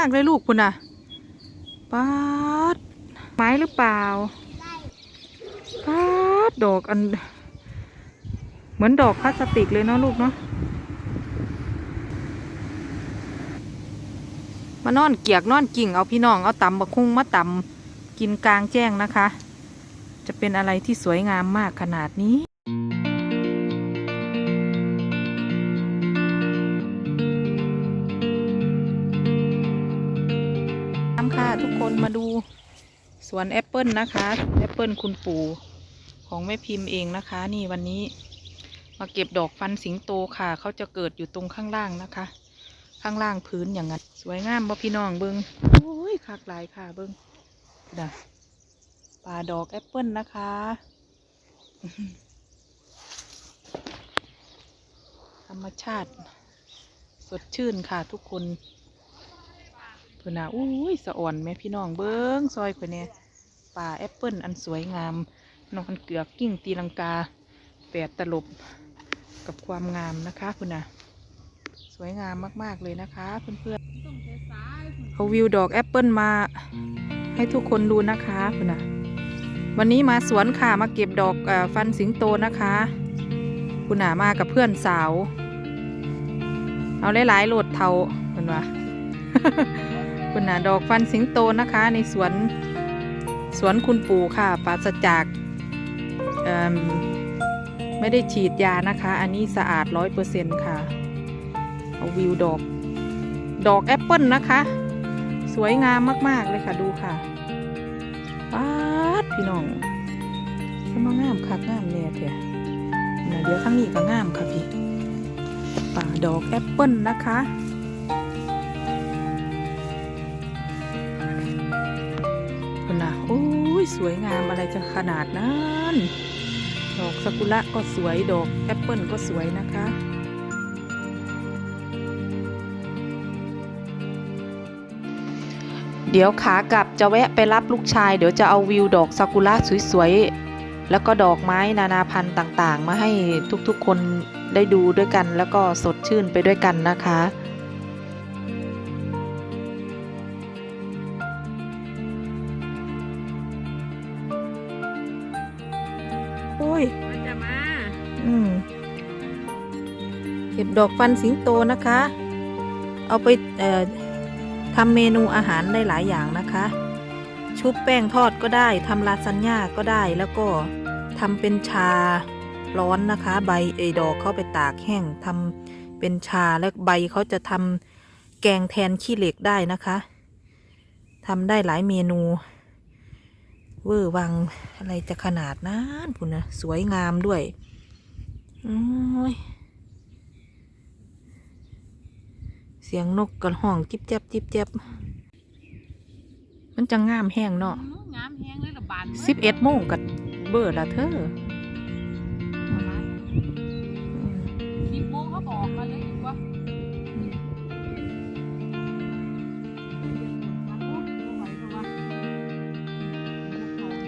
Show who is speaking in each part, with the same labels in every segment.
Speaker 1: ากเลยลูกคุณน่ะป๊าดไม้หรือเปล่าป๊าดดอกอัน เหมือนดอกพลาสติกเลยเนาะลูกเนาะมานอนเกียกนอนกิ่งเอาพี่น้องเอาตำบะคุ้งมาตำกินกลางแจ้งนะคะ จะเป็นอะไรที่สวยงามมากขนาดนี้ สวนแอปเปิลนะคะแอปเปิลคุณปู่ของแม่พิมพ์เองนะคะ นี่วันนี้มาเก็บดอกฟันสิงโตค่ะเขาจะเกิดอยู่ตรงข้างล่างนะคะ ข้างล่างพื้นอย่างนั้นสวยงามบ่พี่น้องเบิงโอ้ยคักหลายค่ะเบิงดะป่าดอกแอปเปิลนะคะธรรมชาติ สดชื่นค่ะทุกคน เพื่อนน่ะอุ้ยสะอ่อนแม่พี่น้องเบิ้งซอยเพื่อนเนี่ยป่าแอปเปิลอันสวยงามนอนเกลือกกิ้งตีลังกาแปดตลบกับความงามนะคะเพื่อนน่ะสวยงามมาก ๆ เลยนะคะ เพื่อนๆเอาวิวดอกแอปเปิลมา ให้ทุกคนดูนะคะเพื่อนน่ะวันนี้มาสวนค่ะมาเก็บดอกอฟันสิงโตนะคะ คุณน่ะมากับเพื่อนสาว เอาหลายๆโหลดเทาเพื่อนว่า คุณนะดอกฟันสิงโตนะคะ ในสวนสวนคุณปู่ค่ะปราศจากมไม่ได้ฉีดยานะคะ อันนี้สะอาดร้อยเปอร์เซ็นต์ค่ะ เอาวิวดอก ดอกแอปเปิลนะคะ สวยงามมาก ๆ เลยค่ะดูค่ะป๊าดพี่น้องสมางามคักงามเนี่ยเถอะนะเดี๋ยวทั้งนี้ก็งามค่ะพี่ป่าดอกแอปเปิลนะคะ สวยงามอะไรจะขนาดนั้นดอกซากุระก็สวยดอกแอปเปิลก็สวยนะคะเดี๋ยวขากลับจะแวะไปรับลูกชาย เดี๋ยวจะเอาวิวดอกซากุระสวยๆ แล้วก็ดอกไม้นานาพันธุ์ต่างๆ มาให้ทุกๆคนได้ดูด้วยกัน แล้วก็สดชื่นไปด้วยกันนะคะ ดอกฟันสิงโตนะคะ เอาไปทำเมนูอาหารได้หลายอย่างนะคะ ชุบแป้งทอดก็ได้ทำลาซานญ่าก็ได้แล้วก็ทำเป็นชาร้อนนะคะ ใบเอดอกเขาไปตากแห้งทำเป็นชาแล้วใบเขาจะทำแกงแทนขี้เหล็กได้นะคะทำได้หลายเมนูเวอร์วังอะไรจะขนาดนั้นพุ่นนะสวยงามด้วย โอ้ย เสียงนกกระห้องจิบจับจิบจับมันจะงามแห้งเนาะ
Speaker 2: อื้องามแห้งเลยละบาน
Speaker 1: สิบเอ็ดโมงกับเบอร์ละเธออืม
Speaker 2: สิบโมงเขาบอกมาเลยอีกว่า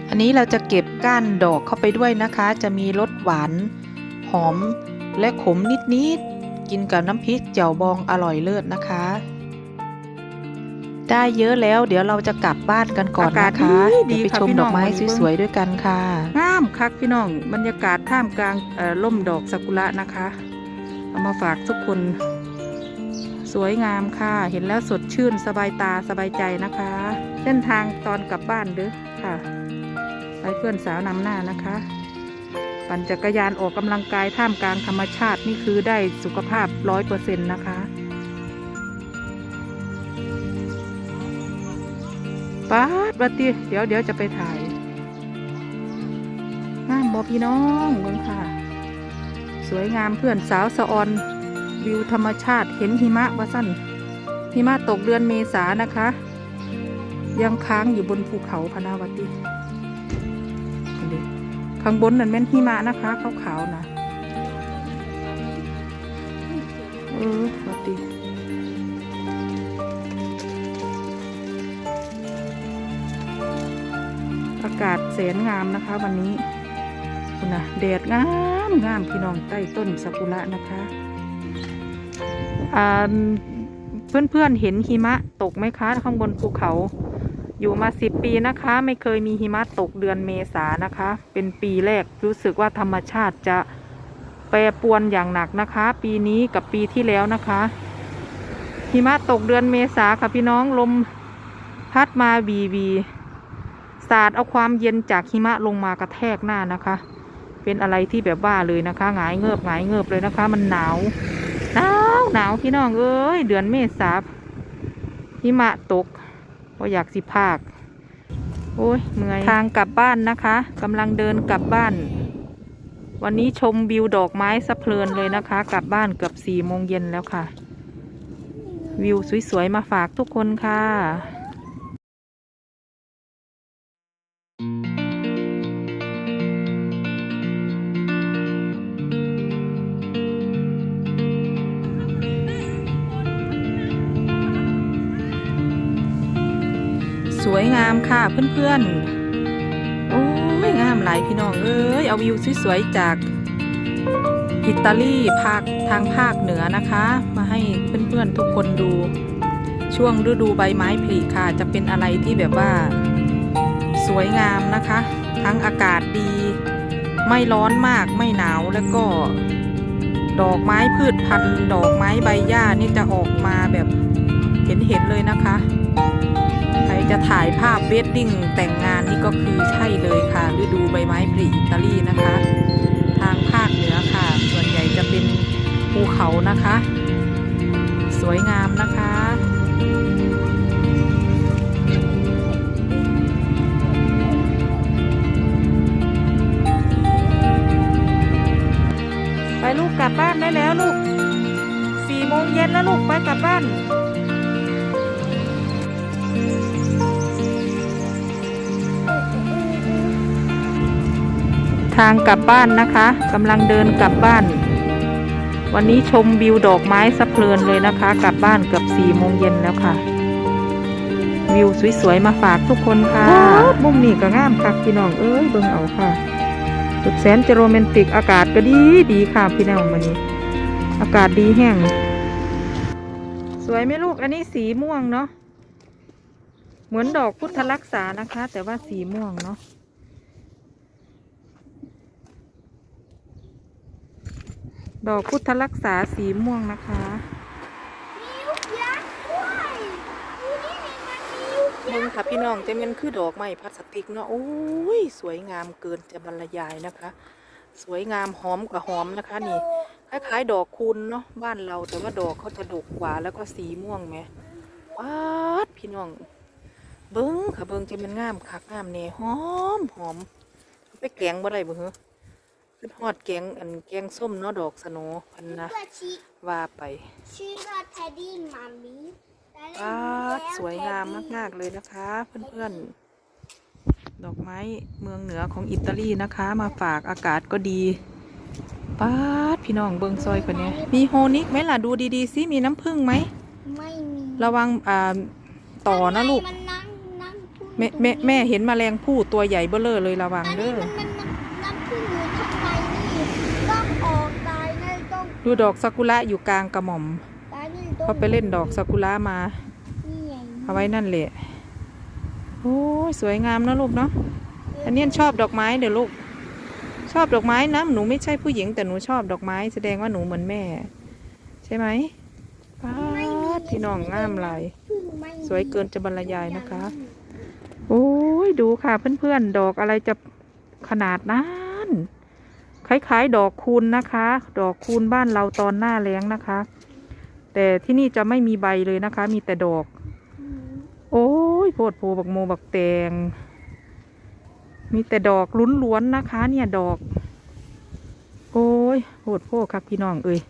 Speaker 1: อันนี้เราจะเก็บก้านดอกเข้าไปด้วยนะคะ จะมีรสหวาน หอมและขมนิดๆ กินกับน้ำพริกเจียวบองอร่อยเลิศนะคะ ได้เยอะแล้วเดี๋ยวเราจะกลับบ้านกันก่อนนะคะ
Speaker 2: อากาศดี
Speaker 1: เดี๋ยวไป
Speaker 2: ค่ะ
Speaker 1: ชม
Speaker 2: พี่
Speaker 1: ด
Speaker 2: น้
Speaker 1: อ
Speaker 2: อกง
Speaker 1: ไม้
Speaker 2: วันนี้เบิ่ง
Speaker 1: สวยๆด้วยกันค่ะงามคักพี่น้องบรรยากาศท่ามกลางเอ่อล่มดอกซากุระนะคะ เอามาฝากทุกคน สวยงามค่ะ เห็นแล้วสดชื่นสบายตาสบายใจนะคะ เส้นทางตอนกลับบ้านเด้อค่ะ ไปเพื่อนสาวนำหน้านะคะ ปั่นจักรยานออกกำลังกายท่ามกลางธรรมชาตินี่คือได้สุขภาพร้อยเปอร์เซ็นต์นะคะป๊าดบัดตีเดี๋ยวเดี๋ยวจะไปถ่ายงามบอพี่น้องเบิ่งค่ะ สวยงามเพื่อนสาวสะออน วิวธรรมชาติเห็นหิมะว่าสั้นหิมะตกเดือนเมษานะคะ ยังค้างอยู่บนภูเขาพนาวติอันนี้ ข้างบนนั่นแม่นหิมะนะคะขาวๆนะเออวัติอากาศแสนงามนะคะวันนี้คุณนะแดดงามงามพี่น้องใต้ต้นซากุระนะคะอ่าเพื่อนๆเห็นหิมะตกไหมคะ ข้างบนภูเขา อยู่มาสิบปีนะคะ ไม่เคยมีหิมะตกเดือนเมษานะคะ เป็นปีแรกรู้สึกว่าธรรมชาติจะแปรปรวนอย่างหนักนะคะ ปีนี้กับปีที่แล้วนะคะ หิมะตกเดือนเมษาค่ะพี่น้องลมพัดมาบีบีสาดเอาความเย็นจากหิมะลงมากระแทกหน้านะคะ เป็นอะไรที่แบบว่าเลยนะคะหงายเงือบหงายเงือบเลยนะคะ มันหนาวหนาวหนาวพี่น้องเอ้ยเดือนเมษาหิมะตก ก็อยากสิภาค โอ้ยเมื่อยทางกลับบ้านนะคะกำลังเดินกลับบ้าน วันนี้ชมวิวดอกไม้สะเพลินเลยนะคะ กลับบ้านเกือบสี่โมงเย็นแล้วค่ะ วิวสวยๆมาฝากทุกคนค่ะ วยงามค่ะเพื่อนๆ โอ้ยงามหลายพี่น้องเอ้ยเอาวิวสวยๆจากอิตาลีภาคทางภาคเหนือนะคะ มาให้เพื่อนๆทุกคนดู ช่วงฤดูใบไม้ผลิค่ะ จะเป็นอะไรที่แบบว่า สวยงามนะคะ ทั้งอากาศดี ไม่ร้อนมากไม่หนาวแล้วก็ ดอกไม้พืชพันธุ์ดอกไม้ใบหญ้านี่จะออกมาแบบเห็นๆเลยนะคะ จะถ่ายภาพเวดดิ้งแต่งงานนี่ก็คือใช่เลยค่ะฤดูใบไม้ผลิอิตาลีนะคะ ทางภาคเหนือค่ะ ส่วนใหญ่จะเป็นภูเขานะคะ สวยงามนะคะไปลูกกลับบ้านได้แล้วลูกสี่โมงเย็นแล้วลูกไปกลับบ้าน ทางกลับบ้านนะคะกำลังเดินกลับบ้าน วันนี้ชมวิวดอกไม้สะเพลินเลยนะคะ กลับบ้านเกือบสี่โมงเย็นแล้วค่ะ วิวสวยๆมาฝากทุกคนค่ะมุมนี้ก็งามค่ะพี่น้องเอ้ยเบิ่งเอาค่ะ สุดแสนจะโรแมนติกอากาศก็ดีดีค่ะพี่น้องวันนี้ อากาศดีแห้งสวยไหมลูกอันนี้สีม่วงเนาะเหมือนดอกพุทธลักษานะคะ แต่ว่าสีม่วงเนาะ ดอกพุทธรักษาสีม่วงนะคะมึงค่ะพี่น้องจะเป็นคือดอกไม้พลาสติกเนาะโอ้ยสวยงามเกินจะบรรยายนะคะ สวยงามหอมกับหอมนะคะ นี่คล้ายๆดอกคูณเนาะบ้านเราแต่ว่าดอกเขาจะดกกว่าแล้วก็สีม่วงไหมว้าดพี่น้อง เบิ้งค่ะเบิ้งจะเป็นงามคักงามเน่หอมหอมไปแกงบ่ได้บ่เหรอ ขึ้นฮอดแกงอันแกงส้มเนาะดอกสโนพันนะ
Speaker 3: เพื่อชี้
Speaker 1: ว่าไป
Speaker 3: ชื่อว่าเท็ดดี้มามี
Speaker 1: ว้าดสวยงามมาก ๆ เลยนะคะ เพื่อน ๆ ดอกไม้เมืองเหนือของอิตาลีนะคะ มาฝากอากาศก็ดีป้าดพี่น้องเบิงซอยคนนี้มีโฮนิกไหมล่ะ ดูดีๆสิมีน้ำผึ้งไหม
Speaker 3: ไม่มี
Speaker 1: ระวังอ่าต่อนะลูก
Speaker 3: มันนั่งนั่งพูด
Speaker 1: แม่แม่แม่เห็นแมลงผู้ตัวใหญ่เบ้อเลอเลยระวัง
Speaker 3: อัน
Speaker 1: เด้
Speaker 3: นี้
Speaker 1: อ
Speaker 3: มันมันนั่งพูดอยู่ข้างในนี่ต้องออกตายในต้อง
Speaker 1: ดูดอกซากุระอยู่กลางกระหม่อม
Speaker 3: ตายในต้อง
Speaker 1: เขาไปเล่นดอกซากุระมา
Speaker 3: นี่ไง
Speaker 1: เอาไว้นั่นแหละโอ้ยสวยงามนะลูกเนาะอันนี้ชอบดอกไม้เดี๋ยวลูก ชอบดอกไม้นะหนูไม่ใช่ผู้หญิงแต่หนูชอบดอกไม้ แสดงว่าหนูเหมือนแม่ ใช่ไหมป้าดพี่น้องงามหลาย
Speaker 3: พึ่งไม่มี
Speaker 1: สวยเกินจะบรรยายนะคะ โอ้ยดูค่ะเพื่อนๆ ดอกอะไรจะขนาดนั้น คล้ายๆ ดอกคูณนะคะ ดอกคูณบ้านเราตอนหน้าแล้งนะคะ แต่ที่นี่จะไม่มีใบเลยนะคะ มีแต่ดอก
Speaker 3: อืม
Speaker 1: โอ้ยโพดโพบักโมบักแตง มีแต่ดอกลุ้นล้วนๆนะคะ เนี่ยดอก โอ้ยโพดโพครับพี่น้องเอ้ย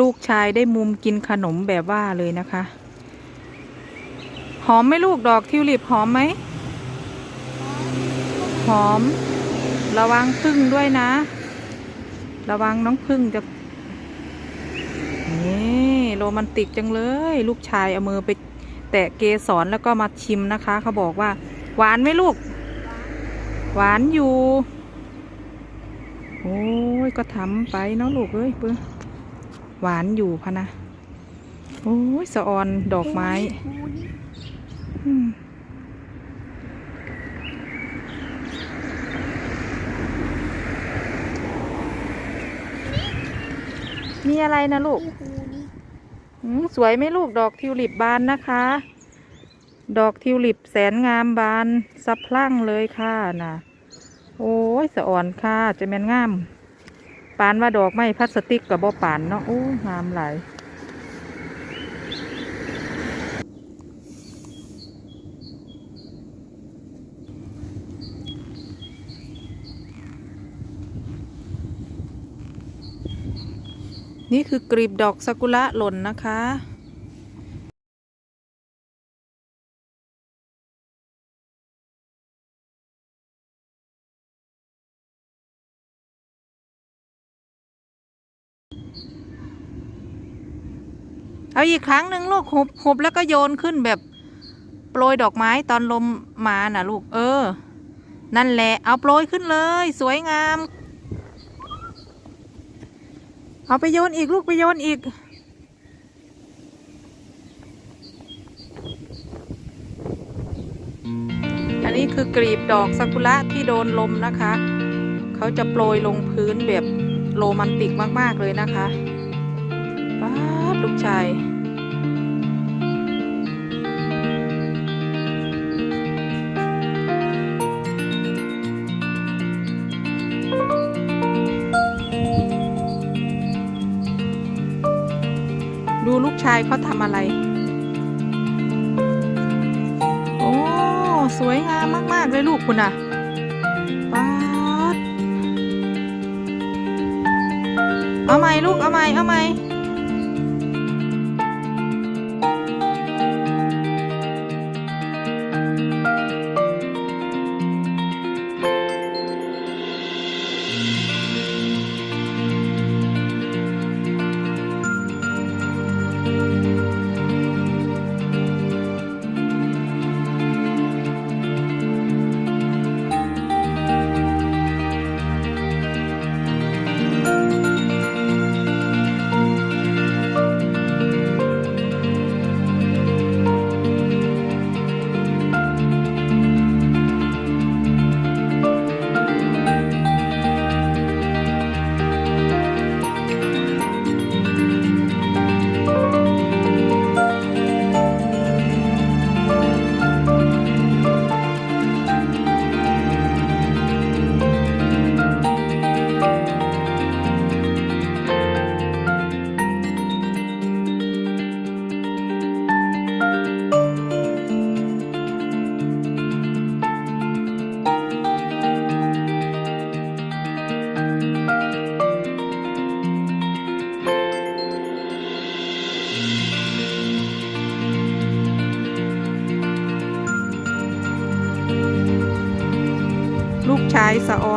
Speaker 1: ลูกชายได้มุมกินขนมแบบว่าเลยนะคะ หอมไหมลูกดอกทิวลิปหอมไหม หอม ระวังพึ่งด้วยนะ ระวังน้องพึ่งจะ นี่โรแมนติกจังเลย ลูกชายเอามือไปแตะเกสรแล้วก็มาชิมนะคะ เขาบอกว่า หวานไหมลูก หวานอยู่ โอ้ยก็ทำไปเนาะลูกเอ้ยเพื่อ หวานอยู่พะนะ โอ้ยสะออนดอกไม้มีอะไรนะลูก สวยไหมลูกดอกทิวลิปบานนะคะ ดอกทิวลิปแสนงามบานสะพรั่งเลยค่ะนะโอ้ยสะอ่อนค่ะจะแมนงาม ปานว่าดอกไม้พลาสติกกับบ่ปานเนาะโอ้งามหลายนี่คือกลีบดอกซากุระหล่นนะคะ เอาอีกครั้งหนึ่งลูกหุบหุบแล้วก็โยนขึ้นแบบโปรยดอกไม้ตอนลมมาน่ะลูกเออ นั่นแหละเอาโปรยขึ้นเลย สวยงาม เอาไปโยนอีกลูกไปโยนอีก อันนี้คือกลีบดอกซากุระที่โดนลมนะคะ เขาจะโปรยลงพื้นแบบโรแมนติกมาก ๆ เลยนะคะป้า ดลูกชายดูลูกชายเขาทำอะไร โอ้ สวยงามมาก ๆ เลยลูกคุณอะป๊าดเอาไหมลูก เอาไหมเอาไหม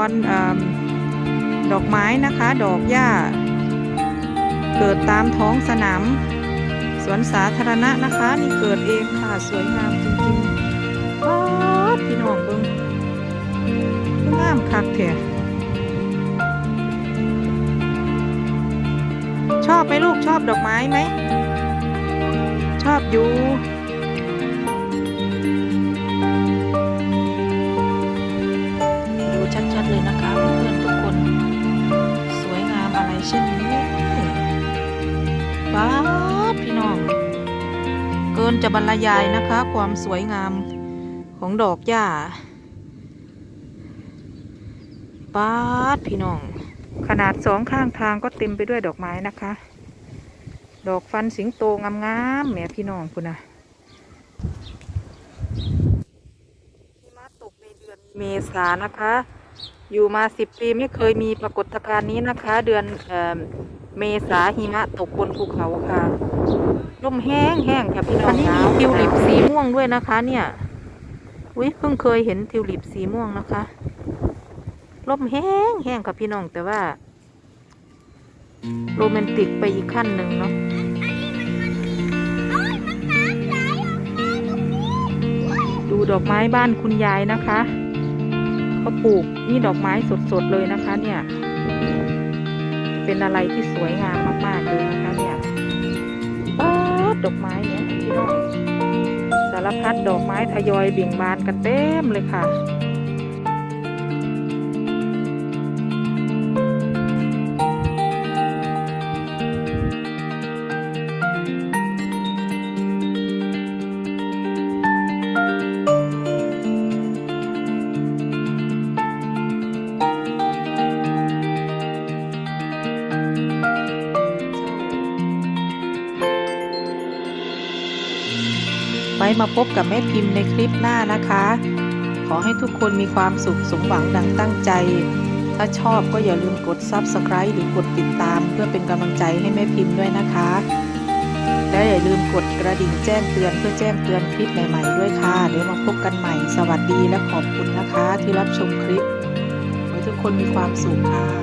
Speaker 1: ออนอดอกไม้นะคะ ดอกหญ้า เกิดตามท้องสนาม สวนสาธารณะนะคะ นี่เกิดเองค่ะสวยงามจริงๆป๊าพี่น้องเบิ้งามคักแท้ชอบไหมลูกชอบดอกไม้ไหม ชอบอยู่ ช่นนี้บ้าพี่น้อง เกินจะบรรยายนะคะ ความสวยงามของดอกหญ้าบ้าพี่น้อง ขนาดสองข้างทางก็เต็มไปด้วยดอกไม้นะคะ ดอกฟันสิงโตงามๆแหม่พี่น้องคุณนะหิมะตกในเดือนเมษานะคะ อยู่มาสิบปีไม่เคยมีปรากฏการณ์นี้นะคะ เดือนเอ่อเมษาหิมะตกบนภูเขาค่ะลมแห้งแห้งค่ะพี่น้องอันนี้มีทิวลิปสีม่วงด้วยนะคะ เนี่ยอุ้ยเพิ่งเคยเห็นทิวลิปสีม่วงนะคะลมแห้งแห้งค่ะพี่น้องแต่ว่าโรแมนติกไปอีกขั้นหนึ่งเนาะ
Speaker 3: โอ้ยมันน้ำไหลออกมาตรงนี้เฮ้ย
Speaker 1: ดูดอกไม้บ้านคุณยายนะคะ เขาปลูกนี่ดอกไม้สดๆเลยนะคะ เนี่ย เป็นอะไรที่สวยงามมากๆเลยนะคะเนี่ยป๊าดดอกไม้เนี่ยพี่น้องสารพัดดอกไม้ทยอยเบี่ยงบานกันเต็มเลยค่ะ มาพบกับแม่พิมพ์ในคลิปหน้านะคะ ขอให้ทุกคนมีความสุขสมหวังดังตั้งใจ ถ้าชอบก็อย่าลืมกด Subscribe หรือกดติดตาม เพื่อเป็นกำลังใจให้แม่พิมพ์ด้วยนะคะ และอย่าลืมกดกระดิ่งแจ้งเตือนเพื่อแจ้งเตือนคลิปใหม่ๆด้วยค่ะเดี๋ยวมาพบกันใหม่ สวัสดีและขอบคุณนะคะ ที่รับชมคลิปขอให้ทุกคนมีความสุขค่ะ